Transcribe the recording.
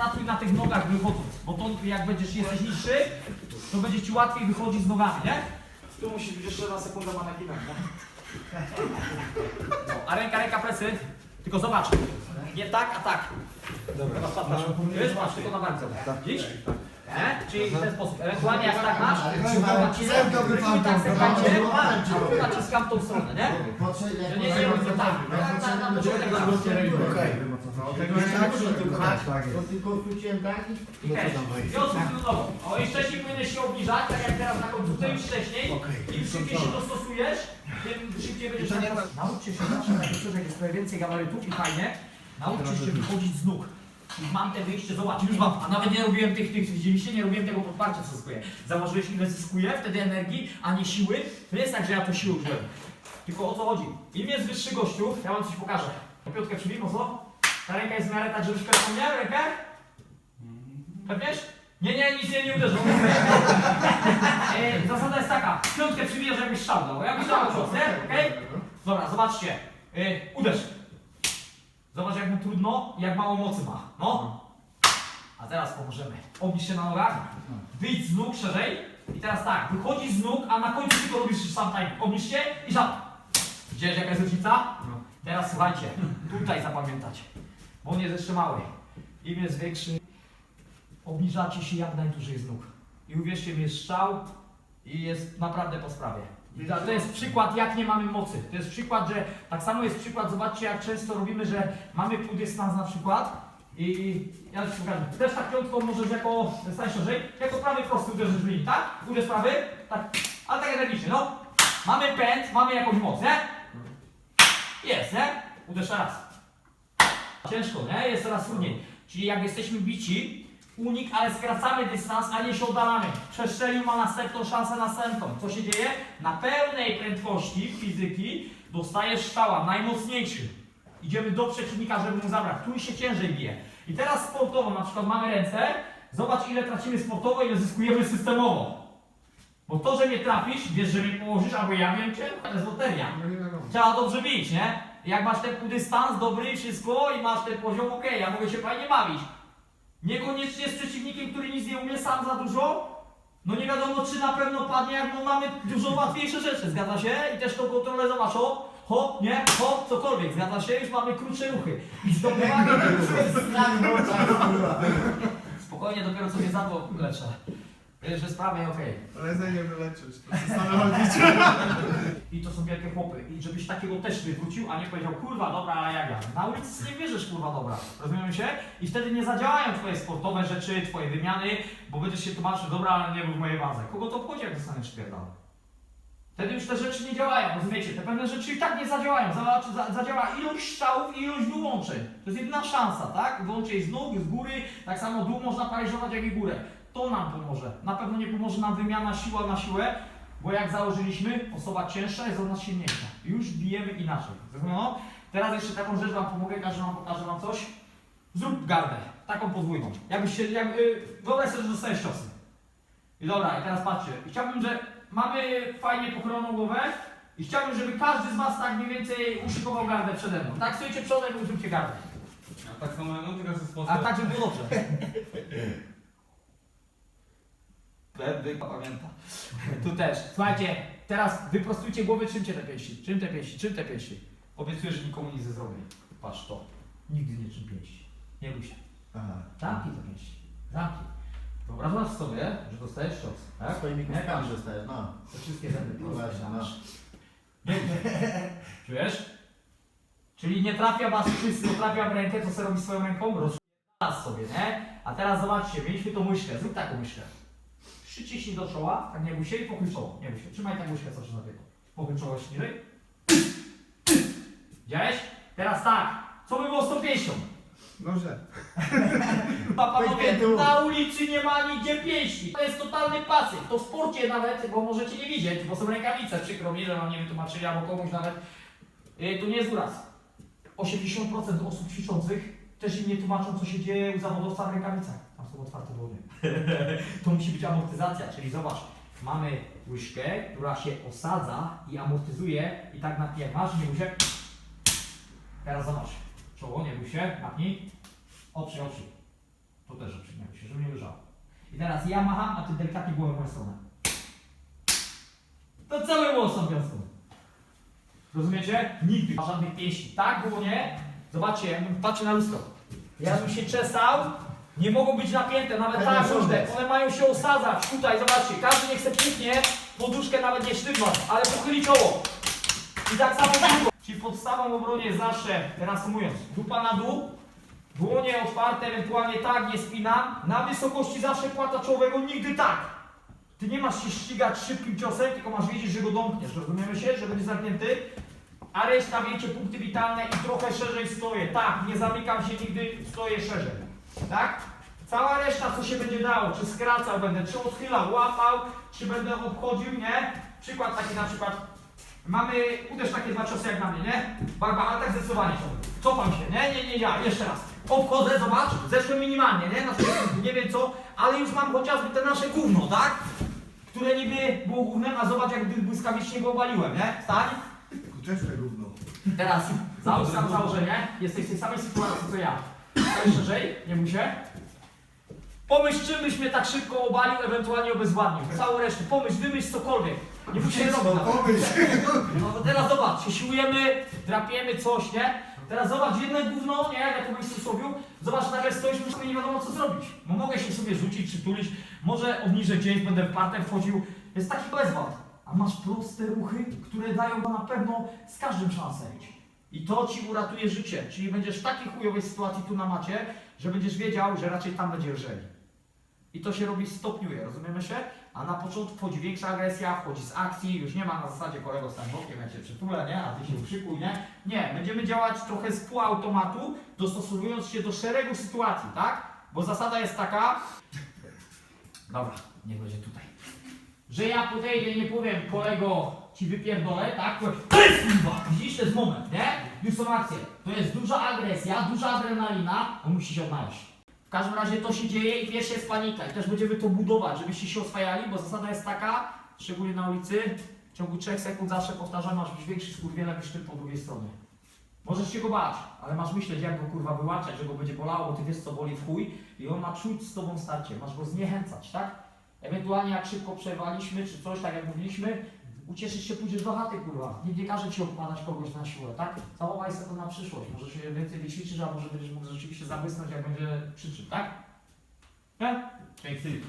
patrz, popracuj na tych nogach wychodząc, bo to jak będziesz jesteś niższy, to będzie ci łatwiej wychodzić z nogami, nie? Tu musisz być jeszcze na sekundę manekinem, no. no. A ręka, ręka plecy, tylko zobacz, nie tak, a tak. Dobra, patrz, patrz, wiesz, masz tylko na barce, widzisz? Nie? Czyli w ten sposób, ewentualnie jak tak masz, Trzymaj, trzymaj dobry i pan, tak se będzie, a tu naciskam w tą stronę, nie? Że nie, nie, nie, tak, tak, tak, tak, tak, tak. Tego nie tylko tak, to tylko wróciłem tak i też. Odsuń nogą. O i wcześniej powinieneś się obniżać, tak jak teraz na końcu, tym wcześniej. Im szybciej się dostosujesz, tym szybciej będziesz Nauczcie się zawsze na że jak jest trochę więcej gabarytów i fajnie, nauczcie się wychodzić z nóg. Mam te wyjście, zobacz, już mam, a nawet nie robiłem tych, tych, widzieliście, nie robiłem tego podparcia, co zyskuję. Zauważyłeś, ile zyskuję wtedy energii, a nie siły? To nie jest tak, że ja to siłę użyłem. Tylko o co chodzi? Im jest wyższy gościu, ja wam coś pokażę. Piątkę przybij, mocno. Ta ręka jest w miarę tak, żebyś pewnie miał rękę? Pewniesz? Nie, nie, nic nie, nie uderzą. e, zasada jest taka, piątkę przybijasz jakbyś strzał dał. Jakbyś dał cios, nie? Dobra, zobaczcie. E, uderz. Zobacz jak mu trudno i jak mało mocy ma. No. A teraz pomożemy. Obniż się na nogach. Wyjdź z nóg szerzej. I teraz tak, wychodzi z nóg, a na końcu tylko robisz sam time. Obniż się i żart. Widziałeś jaka jest różnica? Teraz słuchajcie, tutaj zapamiętać. Bo on jest jeszcze mały. Im jest większy, obniżacie się jak najdłużej z nóg. I uwierzcie mi, jest strzał i jest naprawdę po sprawie. To jest przykład, jak nie mamy mocy. To jest przykład, że tak samo jest przykład, zobaczcie, jak często robimy, że mamy pół dystans na przykład i ja ci pokażę. Też tak piątką możesz jako, stań szerzej, jako prawy prosty uderzysz w linii, tak? Uderz prawy, tak, ale tak energicznie, no. Mamy pęd, mamy jakąś moc, nie? Jest, nie? Uderz raz. Ciężko, nie? Jest coraz trudniej. Czyli jak jesteśmy bici, unik, ale skracamy dystans, a nie się oddalamy. Przestrzelił ma następną szansę następną. Co się dzieje? Na pełnej prędkości fizyki dostajesz strzała, najmocniejszy. Idziemy do przeciwnika, żeby mu zabrać. Tu się ciężej bije. I teraz sportowo, na przykład mamy ręce, zobacz ile tracimy sportowo, ile zyskujemy systemowo. Bo to, że mnie trafisz, wiesz, że mnie położysz, albo ja wiem cię, to jest loteria. Trzeba dobrze bić, nie? Jak masz ten dystans dobry wszystko i masz ten poziom, okej, ja mogę się fajnie bawić. Niekoniecznie z przeciwnikiem, który nic nie umie, sam za dużo. No nie wiadomo, czy na pewno padnie, jak no mamy dużo łatwiejsze rzeczy, zgadza się? I też tą kontrolę zobacz, o, hop, nie, hop, cokolwiek, zgadza się? Już mamy krótsze ruchy. I zdobywanie Spokojnie, dopiero sobie za to leczę. Wiesz, że sprawy okej. Ale za nie wyleczysz, to chodzić. I to są wielkie chłopy. I żebyś takiego też wywrócił, a nie powiedział, kurwa, dobra, ale jak ja. Na ulicy nie wierzysz, kurwa, dobra. Rozumiemy się? I wtedy nie zadziałają twoje sportowe rzeczy, twoje wymiany, bo będziesz się tłumaczył, dobra, ale nie był w mojej wadze. Kogo to obchodzi, jak dostaniesz pierdol? Wtedy już te rzeczy nie działają, rozumiecie? Te pewne rzeczy i tak nie zadziałają. Za, za, zadziała ilość strzałów i ilość wyłączeń. To jest jedna szansa, tak? Wyłączeń z nóg, z góry, tak samo dół można paraliżować, jak i górę. To nam pomoże. Na pewno nie pomoże nam wymiana siła na siłę, bo jak założyliśmy, osoba cięższa jest od nas silniejsza. Już bijemy inaczej. Zrozumiano? Teraz jeszcze taką rzecz Wam pomogę, każdy Wam pokaże Wam coś. Zrób gardę, taką podwójną. Jakbyś się, jak, yy, wyobraź sobie, że dostajesz ciosy. I dobra, i teraz patrzcie. I chciałbym, że mamy fajnie pokrojoną głowę i chciałbym, żeby każdy z Was tak mniej więcej uszykował gardę przede mną. Tak stoicie przodem i zróbcie gardę. A tak samo no tylko ze sposób. A tak, żeby było dobrze. Wtedy pamięta. Tu też. Słuchajcie, teraz wyprostujcie głowy, czymcie te pięści. Czym te pięści? Czym te pięści? Obiecuję, że nikomu nic nie zrobię. Patrz to. Nigdy nie czym pięści. Nie bój się. Zamknij te pięści. Zamknij. Wyobrażasz sobie, że dostajesz cios, tak? Swoimi Nie, kostkami dostajesz, no. To wszystkie zęby No właśnie, no. Czujesz? Czyli nie trafia was wszystko, trafia w rękę, co sobie robi swoją ręką, rozpala sobie, nie? A teraz zobaczcie, mieliśmy tą łyżkę, zrób taką łyżkę. Przyciśnij do czoła, tak nie bój się i pochyl czoło, nie się. Trzymaj tak łyżkę, co się nabiego. Pochyl czoło jeszcze niżej. Widziałeś? Teraz tak, co by było z tą pięścią? Noże. Pa- Panowie, na ulicy nie ma nigdzie pięści. To jest totalny pasyw. To w sporcie nawet, bo możecie nie widzieć, bo są rękawice. Przykro mi, że wam nie wytłumaczyli, albo komuś nawet. Yy, to nie jest uraz. 80% osób ćwiczących też im nie tłumaczą, co się dzieje u zawodowca w rękawicach. Są otwarte dłonie. to musi być amortyzacja, czyli zobacz, mamy łyżkę, która się osadza i amortyzuje i tak napnij, jak masz, nie się. Teraz zobacz, czoło, nie się, napnij. Oprzyj, oprzyj. To też oprzyjmy się, żeby nie leżało. I teraz ja macham, a ty delikatnie głowę w moją stronę. To cały głos na piątką. Rozumiecie? Nigdy. Żadnych pięści. Tak było nie? Zobaczcie, jakbym patrzył na lustro. Jakbym się czesał, nie mogą być napięte, nawet tak, kurde. One mają się osadzać. Tutaj, zobaczcie, każdy niech se puknie, poduszkę nawet nie sztywność, ale pochyli czoło. I tak samo długo. Czyli podstawą obronie jest zawsze, reasumując, dupa na dół, dłonie otwarte, ewentualnie tak, nie spinam. Na wysokości zawsze płata czołowego, nigdy tak. Ty nie masz się ścigać szybkim ciosem, tylko masz wiedzieć, że go domkniesz. Rozumiemy się, że będzie zamknięty? A reszta wiecie, punkty witalne i trochę szerzej stoję. Tak, nie zamykam się nigdy, stoję szerzej. Tak? Cała reszta, co się będzie dało, czy skracał będę, czy odchylał, łapał, czy będę obchodził, nie? Przykład taki na przykład, mamy, uderz takie dwa ciosy jak na mnie, nie? Barba, ale tak zdecydowanie ciągle. Cofam się, nie? Nie, nie, ja, jeszcze raz. Obchodzę, zobacz, zeszłem minimalnie, nie? Na przykład, nie wiem co, ale już mam chociażby te nasze gówno, tak? Które niby było gównem, a zobacz jak błyskawicznie go obaliłem, nie? Stań. Kuczeczkę gówno. Teraz załóż sam założenie, jesteś w tej samej sytuacji co ja. Stoję szerzej, nie się. Pomyśl, czym byś mnie tak szybko obalił, ewentualnie obezwładnił. Całą resztę, pomyśl, wymyśl cokolwiek. Nie się robić nawet. pomyśl. No to teraz zobacz, się siłujemy, drapiemy coś, nie? Teraz zobacz, jedno gówno, nie? Jak ja to myślę sobie, zobacz, nagle stoisz, myślę, nie wiadomo co zrobić. Bo mogę się sobie rzucić, przytulić, może obniżę gdzieś, będę w partę wchodził. Jest taki bezwład. A masz proste ruchy, które dają na pewno z każdym szansę mieć. I to ci uratuje życie. Czyli będziesz w takiej chujowej sytuacji tu na macie, że będziesz wiedział, że raczej tam będzie lżej. I to się robi stopniuje, rozumiemy się? A na początku wchodzi większa agresja, wchodzi z akcji, już nie ma na zasadzie kolego stań bokiem, ja cię przytulę, nie? A ty się uszykuj, nie? Nie, będziemy działać trochę z półautomatu, dostosowując się do szeregu sytuacji, tak? Bo zasada jest taka... Dobra, niech będzie tutaj. Że ja podejdę i nie powiem, kolego, ci wypierdolę, tak? Kurwa! Widzisz, to jest moment, nie? Już są akcje. To jest duża agresja, duża adrenalina, on musi się odnaleźć. W każdym razie to się dzieje i pierwsze jest panika. I też będziemy to budować, żebyście się oswajali, bo zasada jest taka, szczególnie na ulicy, w ciągu 3 sekund zawsze powtarzamy, masz być większy skurwielem niż ty po drugiej stronie. Możesz się go bać, ale masz myśleć, jak go kurwa wyłaczać, że go będzie bolało, bo ty wiesz co boli w chuj i on ma czuć z tobą starcie, masz go zniechęcać, tak? Ewentualnie jak szybko przerwaliśmy, czy coś, tak jak mówiliśmy, ucieszyć się, pójdziesz do chaty, kurwa. Nikt nie każe ci obkładać kogoś na siłę, tak? Zachowaj sobie to na przyszłość. Może się więcej wyćwiczysz, a może będziesz mógł rzeczywiście zabłysnąć, jak będzie przyczyn, tak? Nie? Piękny.